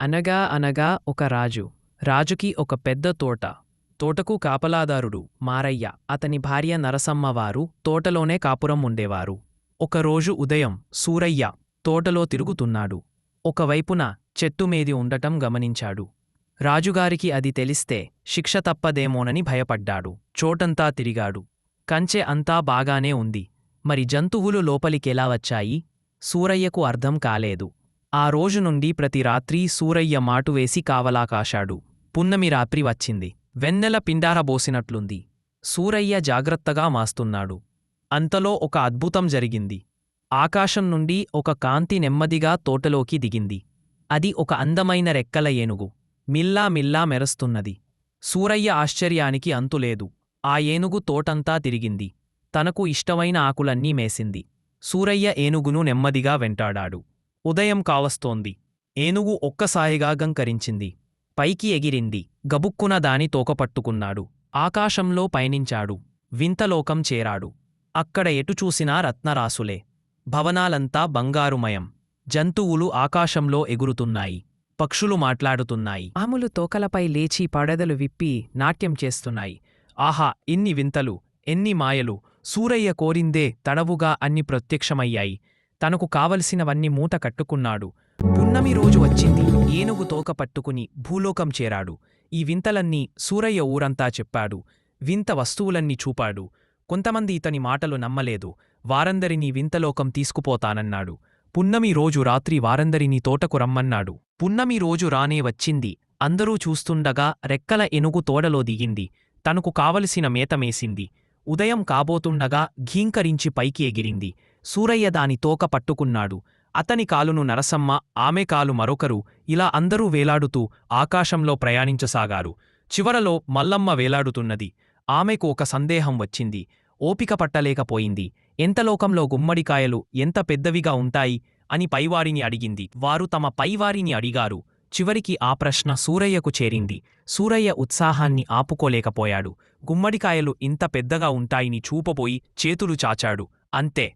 అనగా అనగా ఒక రాజు. రాజుకి ఒక పెద్ద తోట. తోటకు కాపలాదారుడు మారయ్య. అతని భార్య నరసమ్మవారు తోటలోనే కాపురం ఉండేవారు. ఒకరోజు ఉదయం సూరయ్య తోటలో తిరుగుతున్నాడు. ఒకవైపున చెట్టుమీది ఉండటం గమనించాడు. రాజుగారికి అది తెలిస్తే శిక్ష తప్పదేమోనని భయపడ్డాడు. చోటంతా తిరిగాడు. కంచె అంతా బాగానే ఉంది. మరి జంతువులు లోపలికెలా వచ్చాయి? సూరయ్యకు అర్థం కాలేదు. ఆ రోజు నుండి ప్రతి రాత్రి సూరయ్య మాటువేసి కావలాకాశాడు కావలా కాశాడు. పున్నమి రాత్రి వచ్చింది. వెన్నెల పిండారబోసినట్లుంది సూరయ్య జాగ్రత్తగా మాస్తున్నాడు. అంతలో ఒక అద్భుతం జరిగింది. ఆకాశం నుండి ఒక కాంతి నెమ్మదిగా తోటలోకి దిగింది. అది ఒక అందమైన రెక్కల ఏనుగు. మిల్లా మిల్లా మెరుస్తున్నది. సూరయ్య ఆశ్చర్యానికి అంతులేదు. ఆ ఏనుగు తోటంతా తిరిగింది. తనకు ఇష్టమైన ఆకులన్నీ మేసింది. సూరయ్య ఏనుగును నెమ్మదిగా వెంటాడాడు. ఉదయం కావస్తోంది ఏనుగు ఒక్కసారిగా గంకరించింది పైకి ఎగిరింది. గబుక్కున దాని తోకపట్టుకున్నాడు ఆకాశంలో పయనించాడు. వింతలోకం చేరాడు. అక్కడ ఎటు చూసినా రత్నరాసులే భవనాలంతా బంగారుమయం. జంతువులు ఆకాశంలో ఎగురుతున్నాయి. పక్షులు మాట్లాడుతున్నాయి. ఆములు తోకలపై లేచి పడదలు విప్పి నాట్యం చేస్తున్నాయి. ఆహా! ఇన్ని వింతలు ఎన్ని మాయలు! సూరయ్య కోరిందే తడవుగా అన్ని ప్రత్యక్షమయ్యాయి. తనకు కావలసినవన్నీ మూట కట్టుకున్నాడు. పున్నమి రోజు వచ్చింది. ఏనుగు తోక పట్టుకుని భూలోకం చేరాడు. ఈ వింతలన్నీ సూరయ్య ఊరంతా చెప్పాడు. వింత వస్తువులన్నీ చూపాడు. కొంతమంది ఇతని మాటలు నమ్మలేదు. వారందరినీ వింతలోకం తీసుకుపోతానన్నాడు. పున్నమి రోజు రాత్రి వారందరినీ తోటకు రమ్మన్నాడు. పున్నమి రోజు రానే వచ్చింది. అందరూ చూస్తుండగా రెక్కల ఎనుగు తోడలో దిగింది. తనకు కావలసిన మేతమేసింది ఉదయం కాబోతుండగా ఘీంకరించి పైకి ఎగిరింది. సూరయ్య దాని తోక పట్టుకున్నాడు. అతని కాలును నరసమ్మ ఆమె కాలు మరొకరు ఇలా అందరూ వేలాడుతూ ఆకాశంలో ప్రయాణించసాగారు. చివరలో మల్లమ్మ వేలాడుతున్నది. ఆమెకు ఒక సందేహం వచ్చింది. ఓపిక పట్టలేకపోయింది. ఎంత లోకంలో గుమ్మడికాయలు ఎంత పెద్దవిగా ఉంటాయి? అని పైవారిని అడిగింది. వారు తమ పైవారిని అడిగారు. చివరికి ఆ ప్రశ్న సూరయ్యకు చేరింది. సూరయ్య ఉత్సాహాన్ని ఆపుకోలేకపోయాడు. గుమ్మడికాయలు ఇంత పెద్దగా ఉంటాయని చూపబోయి చేతులు చాచాడు. అంతే.